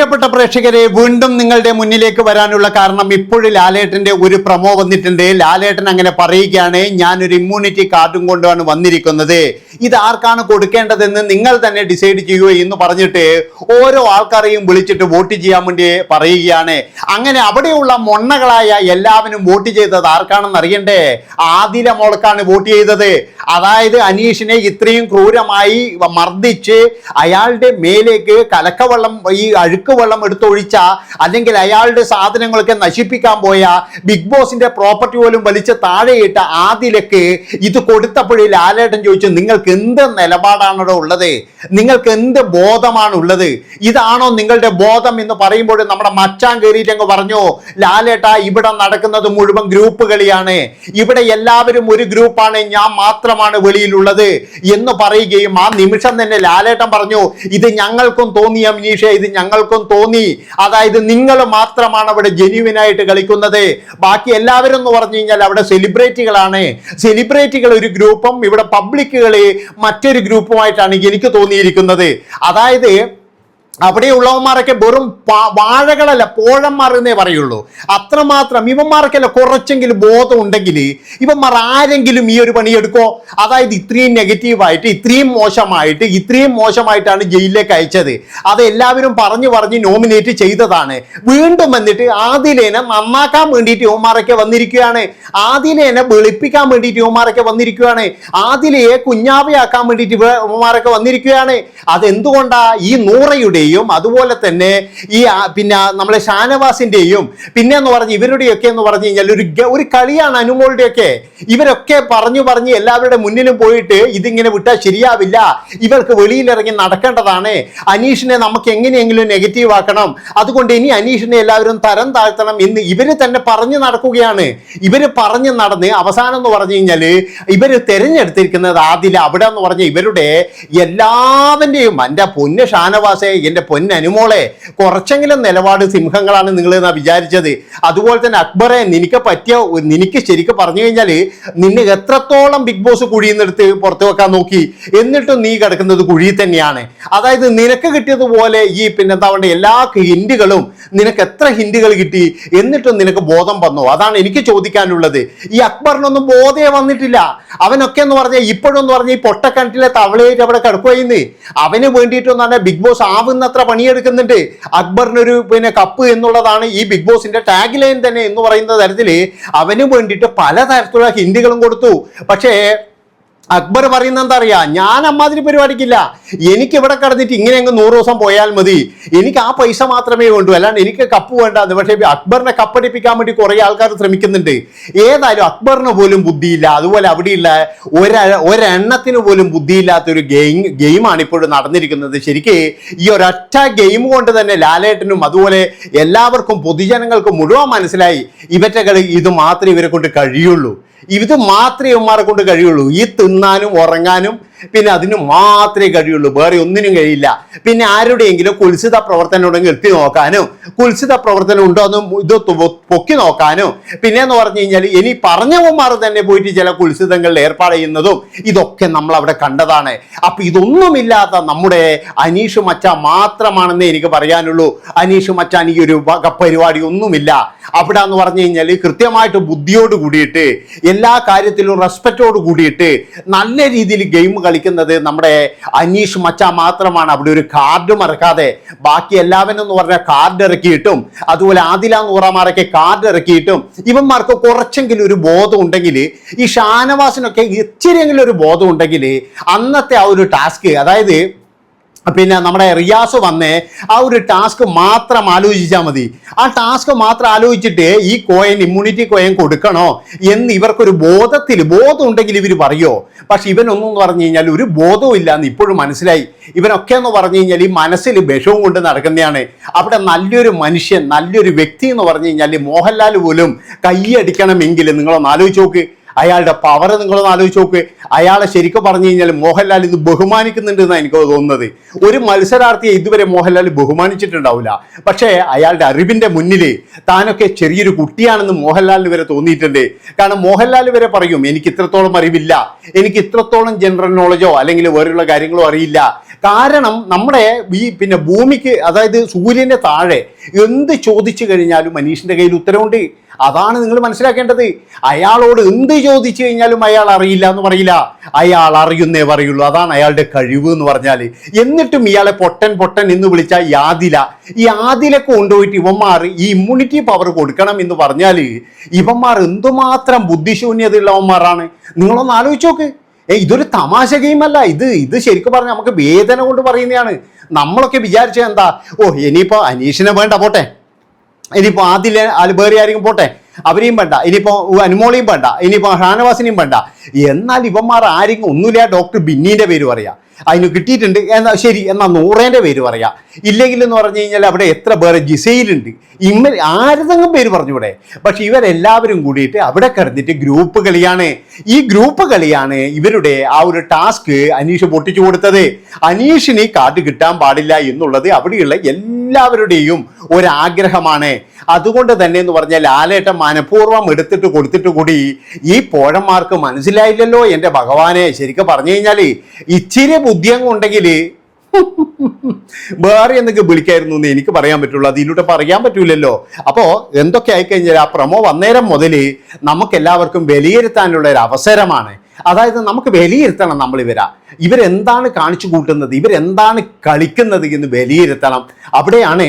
പ്രിയപ്പെട്ട പ്രേക്ഷകരെ വീണ്ടും നിങ്ങളുടെ മുന്നിലേക്ക് വരാനുള്ള കാരണം ഇപ്പോഴും ലാലേട്ടന്റെ ഒരു പ്രമോ വന്നിട്ടുണ്ട്. ലാലേട്ടൻ അങ്ങനെ പറയുകയാണ് ഞാനൊരു ഇമ്മ്യൂണിറ്റി കാർഡും കൊണ്ടാണ് വന്നിരിക്കുന്നത്. ഇത് ആർക്കാണ് കൊടുക്കേണ്ടതെന്ന് നിങ്ങൾ തന്നെ ഡിസൈഡ് ചെയ്യുക എന്ന് പറഞ്ഞിട്ട് ഓരോ ആൾക്കാരെയും വിളിച്ചിട്ട് വോട്ട് ചെയ്യാൻ വേണ്ടി പറയുകയാണ്. അങ്ങനെ അവിടെയുള്ള മൊണ്ണകളായ എല്ലാവരും വോട്ട് ചെയ്തത് ആർക്കാണെന്ന് അറിയണ്ടേ? ആദില മോൾക്കാണ് വോട്ട് ചെയ്തത്. അതായത് അനീഷിനെ ഇത്രയും ക്രൂരമായി മർദ്ദിച്ച് അയാളുടെ മേലേക്ക് കലക്കവെള്ളം ഈ അഴുക്ക് വെള്ളം എടുത്തൊഴിച്ച അല്ലെങ്കിൽ അയാളുടെ സാധനങ്ങളൊക്കെ നശിപ്പിക്കാൻ പോയ ബിഗ് ബോസിന്റെ പ്രോപ്പർട്ടി പോലും വലിച്ച് താഴെയിട്ട ആദിലക്ക് ഇത് കൊടുത്തപ്പോഴേ ലാലേട്ടൻ ചോദിച്ചു നിങ്ങൾക്ക് എന്ത് നിലപാടാണോ ഉള്ളത്? നിങ്ങൾക്ക് എന്ത് ബോധമാണ് ഉള്ളത്? ഇതാണോ നിങ്ങളുടെ ബോധം എന്ന് പറയുമ്പോൾ നമ്മുടെ മച്ചാൻ കയറിയിട്ട് അങ്ങ് പറഞ്ഞു ലാലേട്ട ഇവിടെ നടക്കുന്നത് മുഴുവൻ ഗ്രൂപ്പ് കളിയാണ്. ഇവിടെ എല്ലാവരും ഒരു ഗ്രൂപ്പാണ് ഞാൻ മാത്രമാണ് വെളിയിലുള്ളത് എന്ന് പറയുകയും ആ നിമിഷം തന്നെ ലാലേട്ടൻ പറഞ്ഞു ഇത് ഞങ്ങൾക്കും തോന്നിയ മിനീഷ ഇത് ഞങ്ങൾക്കും തോന്നി. അതായത് നിങ്ങൾ മാത്രമാണ് അവിടെ ജെന്യുവിൻ ആയിട്ട് കളിക്കുന്നത്. ബാക്കി എല്ലാവരും എന്ന് പറഞ്ഞു കഴിഞ്ഞാൽ അവിടെ സെലിബ്രിറ്റികളാണ് സെലിബ്രിറ്റികൾ ഒരു ഗ്രൂപ്പും ഇവിടെ പബ്ലിക്കുകളെ മറ്റൊരു ഗ്രൂപ്പുമായിട്ടാണ് എനിക്ക് തോന്നിയിരിക്കുന്നത്. അതായത് അവിടെയുള്ളവന്മാരൊക്കെ വെറും വാഴകളല്ല പോഴന്മാർ എന്നേ പറയുള്ളൂ. അത്രമാത്രം ഇവന്മാർക്കല്ല കുറച്ചെങ്കിലും ബോധം ഉണ്ടെങ്കിൽ ഇവന്മാർ ആരെങ്കിലും ഈ ഒരു പണിയെടുക്കോ അതായത് ഇത്രയും നെഗറ്റീവായിട്ട് ഇത്രയും മോശമായിട്ട് ഇത്രയും മോശമായിട്ടാണ് ജയിലിലേക്ക് അയച്ചത്. അത് എല്ലാവരും പറഞ്ഞു പറഞ്ഞ് നോമിനേറ്റ് ചെയ്തതാണ്. വീണ്ടും വന്നിട്ട് ആദിലേന നന്നാക്കാൻ വേണ്ടിയിട്ട് ഇവന്മാരൊക്കെ വന്നിരിക്കുകയാണ്. ആദിലേന വെളുപ്പിക്കാൻ വേണ്ടിയിട്ട് ഇവന്മാരൊക്കെ വന്നിരിക്കുകയാണ്. ആദിലയെ കുഞ്ഞാവയാക്കാൻ വേണ്ടിയിട്ട് ഇവന്മാരൊക്കെ വന്നിരിക്കുകയാണ്. അതെന്തുകൊണ്ടാ ഈ നൂറയുടെയും അതുപോലെ തന്നെ ഈ പിന്നെ നമ്മളെ ഷാനവാസിന്റെയും പിന്നെ എന്ന് പറഞ്ഞ് ഇവരുടെയൊക്കെ എന്ന് പറഞ്ഞു കഴിഞ്ഞാൽ ഒരു ഒരു കളിയാണ് അനുമോളുടെയൊക്കെ. ഇവരൊക്കെ പറഞ്ഞു പറഞ്ഞ് എല്ലാവരുടെ മുന്നിലും പോയിട്ട് ഇതിങ്ങനെ വിട്ടാൽ ശരിയാവില്ല. ഇവർക്ക് വെളിയിലിറങ്ങി നടക്കേണ്ടതാണ്. അനീഷിനെ നമുക്ക് എങ്ങനെയെങ്കിലും നെഗറ്റീവ് ആക്കണം. അതുകൊണ്ട് ഇനി അനീഷിനെ എല്ലാവരും തരം താഴ്ത്തണം എന്ന് ഇവർ തന്നെ പറഞ്ഞു നടക്കുകയാണ്. ഇവർ പറഞ്ഞു നടന്ന് അവസാനം എന്ന് പറഞ്ഞു കഴിഞ്ഞാൽ ഇവർ തെരഞ്ഞെടുത്തിരിക്കുന്നത് ആദില അവിടെ എന്ന് പറഞ്ഞ ഇവരുടെ എല്ലാവരുടെയും എന്റെ പൊന്ന് ഷാനവാസെ എന്റെ പൊന്ന് അനുമോളെ കുറച്ചെങ്കിലും നിലപാട് സിംഹങ്ങളാണ് നിങ്ങൾ എന്നാ വിചാരിച്ചത്. അതുപോലെ തന്നെ അക്ബറെ നിനക്ക് പറ്റിയ നിനക്ക് ശരിക്കും പറഞ്ഞു കഴിഞ്ഞാൽ നിന്നെ എത്രത്തോളം ബിഗ് ബോസ് കുഴിയിൽ പുറത്തു വെക്കാൻ നോക്കി. എന്നിട്ടും നീ കിടക്കുന്നത് കുഴിയിൽ തന്നെയാണ്. അതായത് നിനക്ക് കിട്ടിയതുപോലെ ഈ പിന്നെന്താ പറയുക എല്ലാ ഹിൻഡുകളും നിനക്ക് എത്ര ഹിൻഡുകൾ കിട്ടി എന്നിട്ടും നിനക്ക് ബോധം വന്നോ. അതാണ് എനിക്ക് ചോദിക്കാനുള്ളത്. ഈ അക്ബറിനൊന്നും ബോധേ വന്നിട്ടില്ല. അവനൊക്കെ എന്ന് പറഞ്ഞാൽ എന്ന് പറഞ്ഞാൽ ഈ പൊട്ടക്കിണറ്റിലെ തവളയായിട്ട് അവിടെ കിടക്കുകയെന്ന് അവന് വേണ്ടിയിട്ടെന്ന് ബിഗ് ബോസ് ആവുന്നത്ര പണിയെടുക്കുന്നുണ്ട്. അക്ബറിനൊരു പിന്നെ കപ്പ് എന്നുള്ളതാണ് ഈ ബിഗ് ബോസിന്റെ ടാഗ് ലൈൻ തന്നെ എന്ന് പറയുന്ന തരത്തിൽ അവന് വേണ്ടിയിട്ട് പലതരത്തിലുള്ള ഹിന്ദികളും കൊടുത്തു. പക്ഷേ അക്ബർ പറയുന്ന എന്താ അറിയാ ഞാൻ അമ്മാതിരി പരിപാടിക്കില്ല. എനിക്ക് ഇവിടെ കടന്നിട്ട് ഇങ്ങനെ അങ്ങ് നൂറ് ദിവസം പോയാൽ മതി. എനിക്ക് ആ പൈസ മാത്രമേ വേണ്ടൂ അല്ലാണ്ട് എനിക്ക് കപ്പ് വേണ്ടാന്ന് പക്ഷേ അക്ബറിനെ കപ്പടിപ്പിക്കാൻ വേണ്ടി കുറെ ആൾക്കാർ ശ്രമിക്കുന്നുണ്ട്. ഏതായാലും അക്ബറിന് പോലും ബുദ്ധിയില്ല. അതുപോലെ അവിടെയുള്ള ഒര ഒരെണ്ണത്തിന് പോലും ബുദ്ധിയില്ലാത്ത ഒരു ഗെയിം ഗെയിമാണ് ഇപ്പോഴും നടന്നിരിക്കുന്നത്. ശരിക്ക് ഈ ഒരൊറ്റ ഗെയിം കൊണ്ട് തന്നെ ലാലേട്ടനും അതുപോലെ എല്ലാവർക്കും പൊതുജനങ്ങൾക്കും മുഴുവൻ മനസ്സിലായി. ഇവറ്റകൾ ഇത് മാത്രമേ ഇവരെ കൊണ്ട് കഴിയുള്ളൂ. ഇത് മാത്രമേ ഇവന്മാരെ കൊണ്ട് കഴിയുള്ളൂ. ഈ തിന്നാനും ഉറങ്ങാനും പിന്നെ അതിന് മാത്രമേ കഴിയുള്ളൂ. വേറെ ഒന്നിനും കഴിയില്ല. പിന്നെ ആരുടെയെങ്കിലും കുൽസിത പ്രവർത്തനം ഉണ്ടെങ്കിൽ എത്തി നോക്കാനും കുൽസിത പ്രവർത്തനം ഉണ്ടോ എന്ന് ഇത് പൊക്കി നോക്കാനോ പിന്നെ എന്ന് പറഞ്ഞു കഴിഞ്ഞാൽ ഇനി പറഞ്ഞവന്മാർ തന്നെ പോയിട്ട് ചില കുൽസിതങ്ങളിൽ ഏർപ്പാട് ചെയ്യുന്നതും ഇതൊക്കെ നമ്മൾ അവിടെ കണ്ടതാണ്. അപ്പൊ ഇതൊന്നുമില്ലാത്ത നമ്മുടെ അനീഷ് മച്ച മാത്രമാണെന്നേ എനിക്ക് പറയാനുള്ളൂ. അനീഷ് മച്ചാൻ ഈ ഒരു പരിപാടി ഒന്നുമില്ല. അവിടെ എന്ന് പറഞ്ഞു കഴിഞ്ഞാൽ കൃത്യമായിട്ട് ബുദ്ധിയോട് കൂടിയിട്ട് എല്ലാ കാര്യത്തിലും റെസ്പെക്റ്റോട് കൂടിയിട്ട് നല്ല രീതിയിൽ ഗെയിം കളിക്കുന്നത് നമ്മുടെ അനീഷ് മച്ച മാത്രമാണ്. അവിടെ ഒരു കാർഡ് മറക്കാതെ ബാക്കി എല്ലാവരും എന്ന് പറഞ്ഞാൽ കാർഡ് ഇറക്കിയിട്ടും അതുപോലെ ആദില നൂറമാരൊക്കെ കാർഡ് ഇറക്കിയിട്ടും ഇവന്മാർക്ക് കുറച്ചെങ്കിലും ഒരു ബോധം ഉണ്ടെങ്കിൽ ഈ ഷാനവാസിനൊക്കെ ഇച്ചിരിയെങ്കിലും ഒരു ബോധം ഉണ്ടെങ്കിൽ അന്നത്തെ ആ ഒരു ടാസ്ക് അതായത് പിന്നെ നമ്മുടെ റിയാസ് വന്ന് ആ ഒരു ടാസ്ക് മാത്രം ആലോചിച്ചാൽ മതി. ആ ടാസ്ക് മാത്രം ആലോചിച്ചിട്ട് ഈ കോയിൻ ഇമ്മ്യൂണിറ്റി കോയിൻ കൊടുക്കണോ എന്ന് ഇവർക്കൊരു ബോധത്തിൽ ബോധം ഉണ്ടെങ്കിൽ ഇവർ പറയോ? പക്ഷെ ഇവനൊന്നും പറഞ്ഞു കഴിഞ്ഞാൽ ഒരു ബോധവും ഇല്ല എന്ന് ഇപ്പോഴും മനസ്സിലായി. ഇവനൊക്കെ എന്ന് പറഞ്ഞു കഴിഞ്ഞാൽ ഈ മനസ്സിൽ വിഷവും കൊണ്ട് നടക്കുന്നതാണ്. അവിടെ നല്ലൊരു മനുഷ്യൻ നല്ലൊരു വ്യക്തി എന്ന് പറഞ്ഞു കഴിഞ്ഞാൽ മോഹൻലാൽ പോലും കൈയടിക്കണമെങ്കിൽ നിങ്ങളൊന്ന് ആലോചിച്ച് നോക്ക്. അയാളുടെ പവർ നിങ്ങളൊന്ന് ആലോചിച്ച് നോക്ക്. അയാളെ ശരിക്കും പറഞ്ഞു കഴിഞ്ഞാൽ മോഹൻലാൽ ഇത് ബഹുമാനിക്കുന്നുണ്ട് എന്നാണ് എനിക്ക് തോന്നുന്നത്. ഒരു മത്സരാർത്ഥിയെ ഇതുവരെ മോഹൻലാൽ ബഹുമാനിച്ചിട്ടുണ്ടാവില്ല. പക്ഷേ അയാളുടെ അറിവിന്റെ മുന്നിൽ താനൊക്കെ ചെറിയൊരു കുട്ടിയാണെന്ന് മോഹൻലാലിന് വരെ തോന്നിയിട്ടുണ്ട്. കാരണം മോഹൻലാൽ വരെ പറയും എനിക്ക് ഇത്രത്തോളം അറിവില്ല. എനിക്ക് ഇത്രത്തോളം ജനറൽ നോളജോ അല്ലെങ്കിൽ വേറെയുള്ള കാര്യങ്ങളോ അറിയില്ല. കാരണം നമ്മുടെ ഈ പിന്നെ ഭൂമിക്ക് അതായത് സൂര്യന്റെ താഴെ എന്ത് ചോദിച്ചു കഴിഞ്ഞാലും മനീഷിന്റെ കയ്യിൽ ഉത്തരവുണ്ട് അതാണ് നിങ്ങൾ മനസ്സിലാക്കേണ്ടത്. അയാളോട് എന്ത് ചോദിച്ചു കഴിഞ്ഞാലും അയാൾ അറിയില്ല എന്ന് പറയില്ല. അയാൾ അറിയുന്നേ പറയുള്ളൂ. അതാണ് അയാളുടെ കഴിവ് എന്ന് പറഞ്ഞാൽ എന്നിട്ടും ഇയാളെ പൊട്ടൻ പൊട്ടൻ എന്ന് വിളിച്ച ആദില ഈ ആദിലൊക്കെ കൊണ്ടുപോയിട്ട് ഇവന്മാർ ഈ ഇമ്മ്യൂണിറ്റി പവർ കൊടുക്കണം എന്ന് പറഞ്ഞാൽ ഇവന്മാർ എന്തുമാത്രം ബുദ്ധിശൂന്യതയുള്ളവന്മാരാണ്. നിങ്ങളൊന്ന് ആലോചിച്ചു നോക്ക്. ഏ ഇതൊരു തമാശ ഗെയിമല്ല. ഇത് ഇത് ശരിക്കും പറഞ്ഞാൽ നമുക്ക് വേദന കൊണ്ട് പറയുന്നതാണ്. നമ്മളൊക്കെ വിചാരിച്ചത് എന്താ? ഓ ഇനിയിപ്പോ അനീഷിനെ വേണ്ട പോട്ടെ. ഇനിയിപ്പോ ആദിലെ ആൽ ആയിരിക്കും പോട്ടെ. അവരെയും വേണ്ട. ഇനിയിപ്പോ അനുമോളിയും വേണ്ട. ഇനിയിപ്പോ ഷാനവാസിനെയും വേണ്ട. എന്നാൽ ഇവന്മാർ ആരെങ്കിലും ഒന്നുമില്ല. ഡോക്ടർ ബിന്നീന്റെ പേര് പറയാ. അതിന് കിട്ടിയിട്ടുണ്ട്. എന്നാൽ ശരി എന്നാൽ നൂറേന്റെ പേര് പറയാം. ഇല്ലെങ്കിൽ എന്ന് പറഞ്ഞു കഴിഞ്ഞാൽ അവിടെ എത്ര പേര് ജിസയിലുണ്ട് ഇമ്മ ആരുതെങ്കിലും പേര് പറഞ്ഞൂടെ പക്ഷെ ഇവരെല്ലാവരും കൂടിയിട്ട് അവിടെ കിടന്നിട്ട് ഗ്രൂപ്പ് കളിയാണ്. ഈ ഗ്രൂപ്പ് കളിയാണ് ഇവരുടെ ആ ഒരു ടാസ്ക് അനീഷ് പൊട്ടിച്ചു കൊടുത്തത്. അനീഷിന് കാർഡ് കിട്ടാൻ പാടില്ല എന്നുള്ളത് അവിടെയുള്ള എല്ലാവരുടെയും ഒരാഗ്രഹമാണ്. അതുകൊണ്ട് തന്നെ എന്ന് പറഞ്ഞാൽ ലാലേട്ടൻ മനഃപൂർവം എടുത്തിട്ട് കൊടുത്തിട്ട് കൂടി ഈ പോഴന്മാർക്ക് മനസ്സിലായില്ലല്ലോ എന്റെ ഭഗവാനെ. ശരിക്കും പറഞ്ഞു കഴിഞ്ഞാൽ ഇച്ചിരി ബുദ്ധിയങ്ങ് ഉണ്ടെങ്കിൽ വേറെ എന്തൊക്കെ വിളിക്കായിരുന്നു എന്ന് എനിക്ക് പറയാൻ പറ്റുള്ളൂ. അതിലൂടെ പറയാൻ പറ്റൂലല്ലോ. അപ്പോൾ എന്തൊക്കെ ആയിക്കഴിഞ്ഞാൽ ആ പ്രമോ വന്നേരം മുതൽ നമുക്ക് എല്ലാവർക്കും വിലയിരുത്താനുള്ള ഒരു അവസരമാണ്. അതായത് നമുക്ക് വിലയിരുത്തണം നമ്മൾ ഇവരാ. ഇവരെന്താണ് കാണിച്ചു കൂട്ടുന്നത്? ഇവരെന്താണ് കളിക്കുന്നത് എന്ന് വിലയിരുത്തണം. അവിടെയാണ്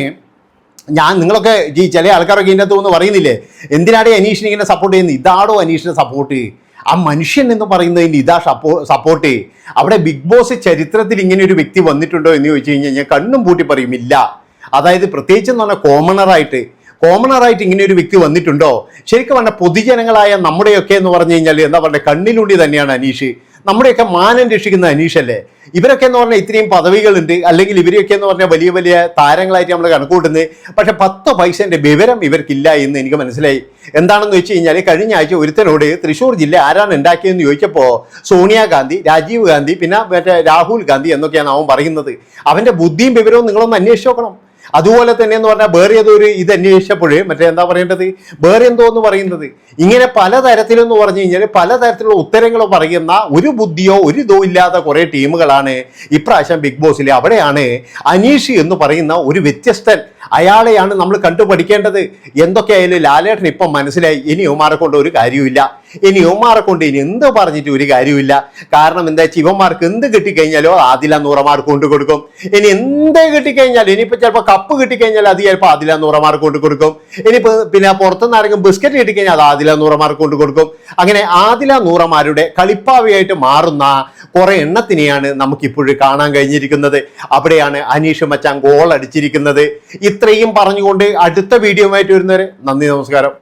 ഞാൻ നിങ്ങളൊക്കെ ചില ആൾക്കാരൊക്കെ ഇതിന്റെ അകത്ത് വന്ന് പറയുന്നില്ലേ? എന്തിനാടേ അനീഷിനെ ഇങ്ങനെ സപ്പോർട്ട് ചെയ്യുന്നത്? ഇതാടോ അനീഷിനെ സപ്പോർട്ട് ആ മനുഷ്യൻ എന്ന് പറയുന്നതിന് ഇതാ സപ്പോ സപ്പോർട്ട് അവിടെ ബിഗ് ബോസ് ചരിത്രത്തിൽ ഇങ്ങനെ ഒരു വ്യക്തി വന്നിട്ടുണ്ടോ എന്ന് ചോദിച്ചു കഴിഞ്ഞാൽ ഞാൻ കണ്ണും പൂട്ടി പറയും ഇല്ല. അതായത് പ്രത്യേകിച്ച് എന്ന് പറഞ്ഞാൽ കോമണറായിട്ട് കോമണറായിട്ട് ഇങ്ങനെ ഒരു വ്യക്തി വന്നിട്ടുണ്ടോ? ശരിക്കും പറഞ്ഞാൽ പൊതുജനങ്ങളായ നമ്മുടെയൊക്കെ എന്ന് പറഞ്ഞു കഴിഞ്ഞാൽ എന്താ പറയുക കണ്ണിലുണ്ടി തന്നെയാണ് അനീഷ്. നമ്മുടെയൊക്കെ മാനം രക്ഷിക്കുന്ന അനീഷല്ലേ? ഇവരൊക്കെ എന്ന് പറഞ്ഞാൽ ഇത്രയും പദവികളുണ്ട്. അല്ലെങ്കിൽ ഇവരെയൊക്കെ എന്ന് പറഞ്ഞാൽ വലിയ വലിയ താരങ്ങളായിട്ട് നമ്മൾ കണക്കൂട്ടുന്നത്. പക്ഷെ പത്ത് പൈസന്റെ വിവരം ഇവർക്കില്ല എന്ന് എനിക്ക് മനസ്സിലായി. എന്താണെന്ന് വെച്ച് കഴിഞ്ഞാൽ കഴിഞ്ഞ ആഴ്ച ഒരുത്തനോട് തൃശ്ശൂർ ജില്ല ആരാണ് ഉണ്ടാക്കിയതെന്ന് ചോദിച്ചപ്പോൾ സോണിയാഗാന്ധി രാജീവ് ഗാന്ധി പിന്നെ മറ്റേ രാഹുൽ ഗാന്ധി എന്നൊക്കെയാണ് അവൻ പറയുന്നത്. അവന്റെ ബുദ്ധിയും വിവരവും നിങ്ങളൊന്ന് അന്വേഷിച്ച് നോക്കണം. അതുപോലെ തന്നെ എന്ന് പറഞ്ഞാൽ വേറെ ഏതോ ഒരു ഇത് അന്വേഷിച്ചപ്പോഴേ മറ്റേ എന്താ പറയേണ്ടത്? വേറെ എന്തോ എന്ന് പറയുന്നത്. ഇങ്ങനെ പലതരത്തിലെന്ന് പറഞ്ഞു കഴിഞ്ഞാൽ പലതരത്തിലുള്ള ഉത്തരങ്ങൾ പറയുന്ന ഒരു ബുദ്ധിയോ ഒരു ഇതോ ഇല്ലാത്ത കുറേ ടീമുകളാണ് ഇപ്രാവശ്യം ബിഗ് ബോസിൽ അവിടെയാണ് അനീഷ് എന്ന് പറയുന്ന ഒരു വ്യത്യസ്തൻ. അയാളെയാണ് നമ്മൾ കണ്ടുപഠിക്കേണ്ടത്. എന്തൊക്കെയായാലും ലാലേട്ടൻ ഇപ്പം മനസ്സിലായി. ഇനി യുവമാരെ കൊണ്ട് ഒരു കാര്യമില്ല ഇനി ഇവന്മാരെ കൊണ്ട് ഇനി എന്ത് പറഞ്ഞിട്ട് ഒരു കാര്യമില്ല കാരണം എന്താ വെച്ചാൽ ഇവന്മാർക്ക് എന്ത് കിട്ടിക്കഴിഞ്ഞാലോ ആദില നൂറമാർക്ക് കൊണ്ട് കൊടുക്കും. ഇനി എന്ത് കിട്ടിക്കഴിഞ്ഞാൽ ഇനിയിപ്പോൾ ചിലപ്പോൾ കപ്പ് കിട്ടിക്കഴിഞ്ഞാൽ അത് ചിലപ്പോൾ ആദില നൂറമാർക്ക് കൊണ്ട് കൊടുക്കും. ഇനിയിപ്പോൾ പിന്നെ പുറത്തുനിന്ന് ആരെങ്കിലും ബിസ്ക്കറ്റ് കിട്ടിക്കഴിഞ്ഞാൽ അത് ആദില നൂറമാർക്ക് കൊണ്ട് കൊടുക്കും. അങ്ങനെ ആദില നൂറമാരുടെ കളിപ്പാവയായിട്ട് മാറുന്ന കുറെ എണ്ണത്തിനെയാണ് നമുക്കിപ്പോഴും കാണാൻ കഴിഞ്ഞിരിക്കുന്നത്. അവിടെയാണ് അനീഷ് മച്ചാൻ ഗോൾ അടിച്ചിരിക്കുന്നത്. ഇത്രയും പറഞ്ഞുകൊണ്ട് അടുത്ത വീഡിയോ ആയിട്ട് വരുന്നവരെ നന്ദി നമസ്കാരം.